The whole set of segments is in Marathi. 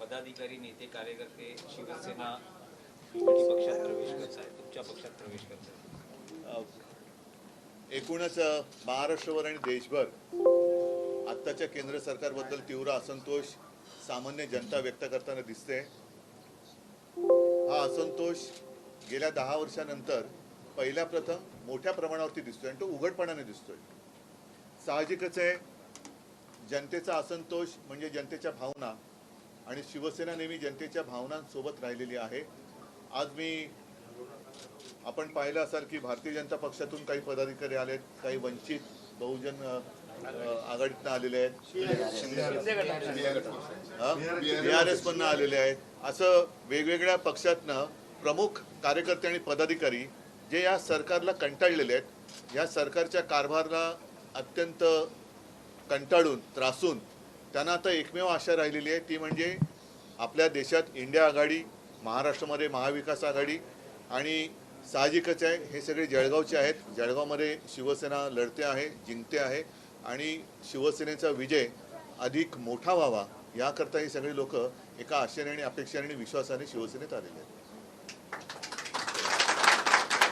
पदाधिकारी नेते कार्यकर्ते शिवसेना पक्षात प्रवेश करत आहे तुमच्या पक्षात प्रवेश करत आहे एकूणच महाराष्ट्रभर आणि देशभर आत्ताच्या केंद्र सरकारबद्दल तीव्र असंतोष सामान्य जनता व्यक्त करताना दिसते हा असंतोष गेल्या दहा वर्षानंतर पहिल्या प्रथम मोठ्या प्रमाणावरती दिसतोय आणि तो उघडपणाने दिसतोय. साहजिकच आहे जनतेचा असंतोष म्हणजे जनतेच्या भावना आणि शिवसेना नेहमी जनतेच्या भावनांसोबत राहिलेली आहे. आज मी आपण पाहिलं असाल की भारतीय जनता पक्षातून काही पदाधिकारी आलेत काही वंचित बहुजन आघाडीतनं आलेले आहेत. बी आर एस मधनं आलेले आहेत. असं वेगवेगळ्या पक्षातनं प्रमुख कार्यकर्ते आणि पदाधिकारी जे या सरकारला कंटाळलेले आहेत या सरकारच्या कारभारला अत्यंत कंटाळून त्रासून त्यांना आता एकमेव आशा राहिलेली आहे. ती म्हणजे आपल्या देशात इंडिया आघाडी महाराष्ट्रामध्ये महाविकास आघाडी आणि साहजिकच आहे. हे सगळे जळगावचे आहेत. जळगावमध्ये शिवसेना लढते आहे जिंकते आहे आणि शिवसेनेचा विजय अधिक मोठा व्हावा याकरता हे सगळे लोक एका आशेने आणि अपेक्षेने आणि विश्वासाने शिवसेनेत आलेले आहेत.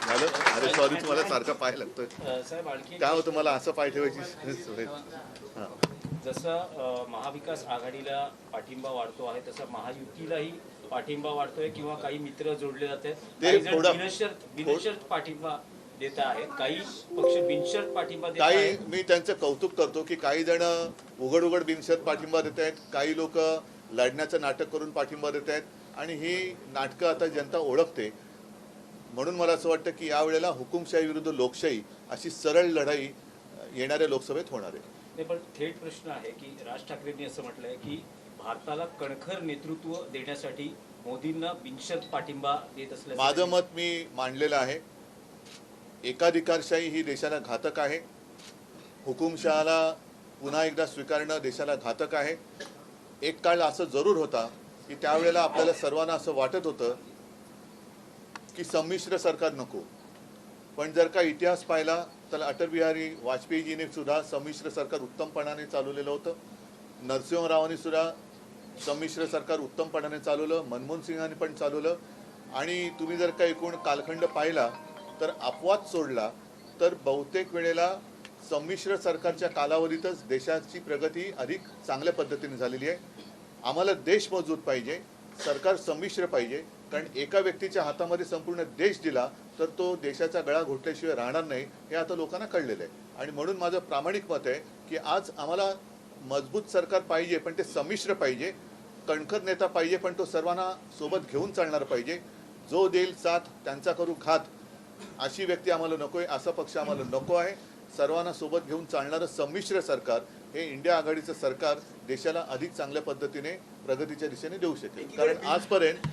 झालं? अरे सॉरी तुम्हाला सारखा पाय लागतोय. काय होतं मला असं पाय ठेवायची हां. जसं महाविकास आघाडीला पाठिंबा वाढतो आहे तसं महायुतीलाही पाठिंबा वाढतोय किंवा काही मित्र जोडले जाते थोडं- बिनशर्त पाठिंबा देत आहेत काही पक्ष बिनशर्त पाठिंबा देत काही आहेत. मी त्यांचं कौतुक करतो की काही जण उघड उघड बिनशर्त पाठिंबा देत आहेत काही लोक लढण्याचं नाटक करून पाठिंबा देत आहेत आणि ही नाटकं आता जनता ओळखते. म्हणून मला असं वाटतं की यावेळेला हुकुमशाही विरुद्ध लोकशाही अशी सरळ लढाई येणाऱ्या लोकसभेत होणार आहे. नाही पण थेट प्रश्न आहे की राज ठाकरेंनी असं म्हटलंय की भारताला कणखर नेतृत्व देण्यासाठी मोदींना बिनशर्त पाठिंबा देत असल्याचं माझं मत मी मांडलेलं आहे. एकाधिकारशाही ही देशाला घातक आहे. हुकुमशहाला पुन्हा एकदा स्वीकारणं देशाला घातक आहे. एक काळ असं जरूर होता की त्यावेळेला आपल्याला सर्वांना असं वाटत होतं की संमिश्र सरकार नको. पण जर का इतिहास पाहिला तर अटल बिहारी वाजपेयीजीने सुद्धा संमिश्र सरकार उत्तमपणाने चालवलेलं होतं. नरसिंहरावांनी सुद्धा संमिश्र सरकार उत्तमपणाने चालवलं मनमोहन सिंहाने पण चालवलं. आणि तुम्ही जर का एकूण कालखंड पाहिला तर अपवाद सोडला तर बहुतेक वेळेला संमिश्र सरकारच्या कालावधीतच देशाची प्रगती अधिक चांगल्या पद्धतीने झालेली आहे. आम्हाला देश मजबूत पाहिजे सरकार संमिश्र पाहिजे कारण एका व्यक्तीच्या हातामध्ये संपूर्ण देश दिला तर तो देशाचा गळा घोटल्याशिवाय राहणार नाही हे आता लोकांना कळलेलं आहे. आणि म्हणून माझं प्रामाणिक मत आहे की आज आम्हाला मजबूत सरकार पाहिजे पण ते संमिश्र पाहिजे. कणखर नेता पाहिजे पण तो सर्वांना सोबत घेऊन चालणार पाहिजे. जो देईल साथ त्यांचा करू घात. अशी व्यक्ती आम्हाला नकोय असा पक्ष आम्हाला नको आहे. सर्वांना सोबत घेऊन चालणारं संमिश्र सरकार हे इंडिया आघाडीचं सरकार देशाला अधिक चांगल्या पद्धतीने प्रगतीच्या दिशेने देऊ शकेल. कारण आजपर्यंत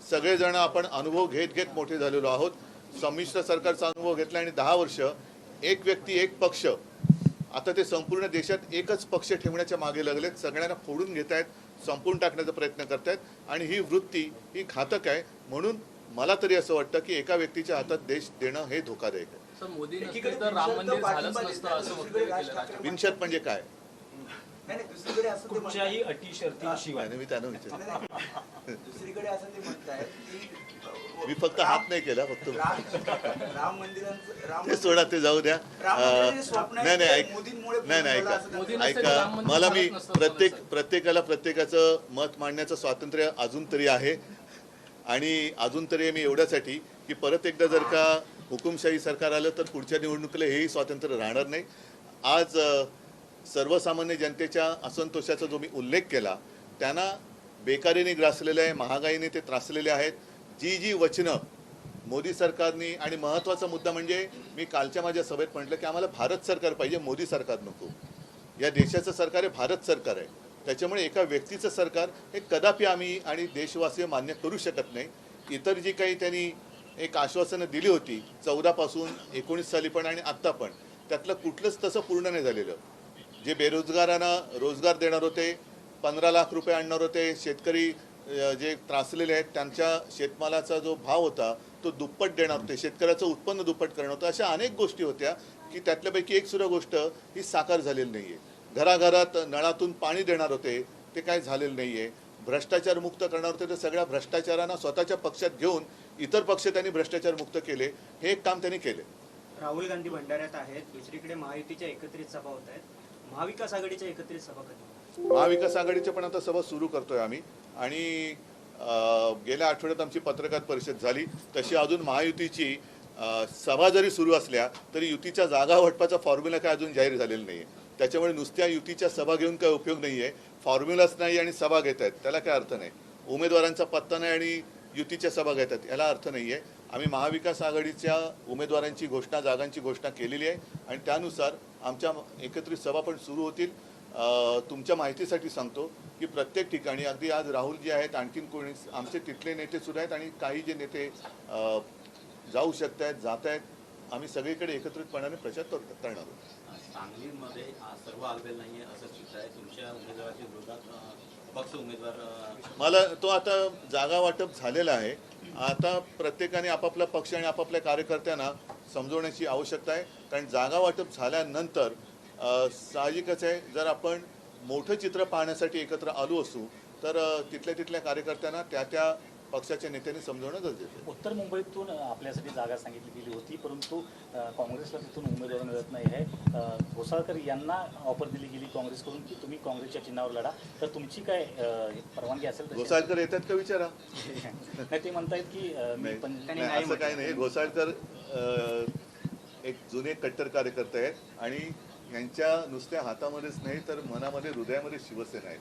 सगळेजण आपण अनुभव घेत घेत मोठे झालेलो आहोत. संमिश्र सरकारचा अनुभव घेतला आणि दहा वर्ष एक व्यक्ती एक पक्ष. आता ते संपूर्ण देशात एकच पक्ष ठेवण्याच्या मागे लागलेत. सगळ्यांना फोडून घेत आहेत संपून टाकण्याचा प्रयत्न करतायत आणि ही वृत्ती ही घातक आहे. म्हणून मला तरी असं वाटतं की एका व्यक्तीच्या हातात देश देणं हे धोकादायक आहे. बिनशर्त म्हणजे काय? नाही दुसरीकडे असं कुठच्याही अटी शर्तींशिवाय. आणि मी त्यांना विचार. दुसरीकडे असं ते म्हणतायत की मी फक्त हात नाही केला फक्त राम राम मंदिरांचं राम ते सोडा ते जाऊ द्या. राम अं, मंदिराचे स्वप्न आहे नाही नाही ते ऐक मोदींमुळे नाही नाही ऐका. ऐका. मला मी प्रत्येक. प्रत्येकाला प्रत्येकाचं मत मांडण्याचं स्वातंत्र्य अजून तरी आहे. आणि अजून तरी मी एवढ्यासाठी की परत एकदा जर का हुकुमशाही सरकार आलं तर पुढच्या निवडणुकीला हेही स्वातंत्र्य राहणार नाही. आज सर्वसामान्य जनतेच्या असंतोषाचा जो मी उल्लेख केला त्यांना बेकारीने ग्रासलेले आहे महागाईने ते त्रासलेले आहेत. जी जी वचनं मोदी सरकारनी आणि महत्त्वाचा मुद्दा म्हणजे मी कालच्या माझ्या सभेत म्हटलं की आम्हाला भारत सरकार पाहिजे मोदी सरकार नको. या देशाचं सरकार हे भारत सरकार आहे. त्याच्यामुळे एका व्यक्तीचं सरकार हे कदापि आम्ही आणि देशवासीय मान्य करू शकत नाही. इतर जी काही त्यांनी एक आश्वासनं दिली होती चौदापासून एकोणीस साली पण आणि आत्ता पण त्यातलं कुठलंच तसं पूर्ण नाही झालेलं. जे बेरोजगारांना रोजगार देणार होते पंधरा लाख रुपये आणणार होते शेतकरी जे त्रासलेले आहेत त्यांच्या शेतमालाचा जो भाव होता तो दुप्पट देणार होते शेतकऱ्याचं उत्पन्न दुप्पट करणार होतं. अशा अनेक गोष्टी होत्या की त्यातल्यापैकी एक सुद्धा गोष्ट ही साकार झालेली नाही आहे घराघरात नळातून पाणी देणार होते ते काय झालेलं नाही आहे भ्रष्टाचार मुक्त करणार होते तर सगळ्या भ्रष्टाचारांना स्वतःच्या पक्षात घेऊन इतर पक्ष त्यांनी भ्रष्टाचार मुक्त केले हे एक काम त्यांनी केले. राहुल गांधी भंडाऱ्यात आहेत दुसरीकडे महायुतीच्या एकत्रित सभा होत आहेत. महाविकास आघाडीच्या एकत्रित सभा कधी महाविकास आघाडीच्या पण आता सभा सुरू करतोय आम्ही. आणि गेल्या आठवड्यात आमची पत्रकार परिषद झाली. तशी अजून महायुतीची सभा जरी सुरू असल्या तरी युतीच्या जागा वाटपाचा फॉर्म्युला काय अजून जाहीर झालेला नाही आहे त्याच्यामुळे नुसत्या युतीच्या सभा घेऊन काय उपयोग नाही आहे फॉर्म्युलाच नाही आणि सभा घेत आहेत त्याला काय अर्थ नाही. उमेदवारांचा पत्ता नाही आणि युतीच्या सभा घेतात याला अर्थ नाही आहे आम्ही महाविकास आघाडीच्या उमेदवारांची घोषणा जागांची घोषणा केलेली आहे आणि त्यानुसार आमच्या एकत्रित सभा पण सुरू होतील. तुमच्या माहितीसाठी सांगतो की प्रत्येक ठिकाणी अगदी आज राहुल जे आहेत आणखीन कोणी आमचे तिथले नेते सुद्धा आहेत आणि काही जे नेते जाऊ शकत आहेत जात आहेत आम्ही सगळीकडे एकत्रितपणाने प्रचार करणार आहोत. सांगलीमध्ये सर्व आलबेल आहे असं चित्र आहे. तुमच्या उमेदवार मला तो आता जागा वाटप झालेला आहे. आता प्रत्येकाने आपापला पक्ष आणि आपापल्या कार्यकर्त्यांना समजवण्याची आवश्यकता आहे. कारण जागा वाटप झाल्यानंतर अ, साहजिकच आहे जर आपण मोठं चित्र पाहण्यासाठी एकत्र आलो असू तर अ, तिथल्या तिथल्या कार्यकर्त्यांना त्या त्या पक्षाच्या नेत्यांनी समजवणं गरजेचं आहे. उत्तर मुंबईतून आपल्यासाठी जागा सांगितली गेली होती परंतु काँग्रेसला तिथून उमेदवार मिळत नाही आहे. घोसाळकर यांना ऑफर दिली गेली काँग्रेसकडून की तुम्ही काँग्रेसच्या चिन्हावर लढा. तर तुमची काय परवानगी असेल? घोसाळकर येतात का विचारा? नाही ते म्हणतायत की अ, मी नाही पण त्यांनी नाही, नाही असं काही नाही. घोसाळकर एक जुने कट्टर कार्यकर्ते आहेत आणि यांच्या नुसत्या हातामध्येच नाही तर मनामध्ये हृदयामध्ये शिवसेना आहे.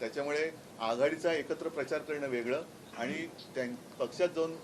त्याच्यामुळे आघाडीचा एकत्र प्रचार करणं वेगळं. आणि त्यां पक्षात जाऊन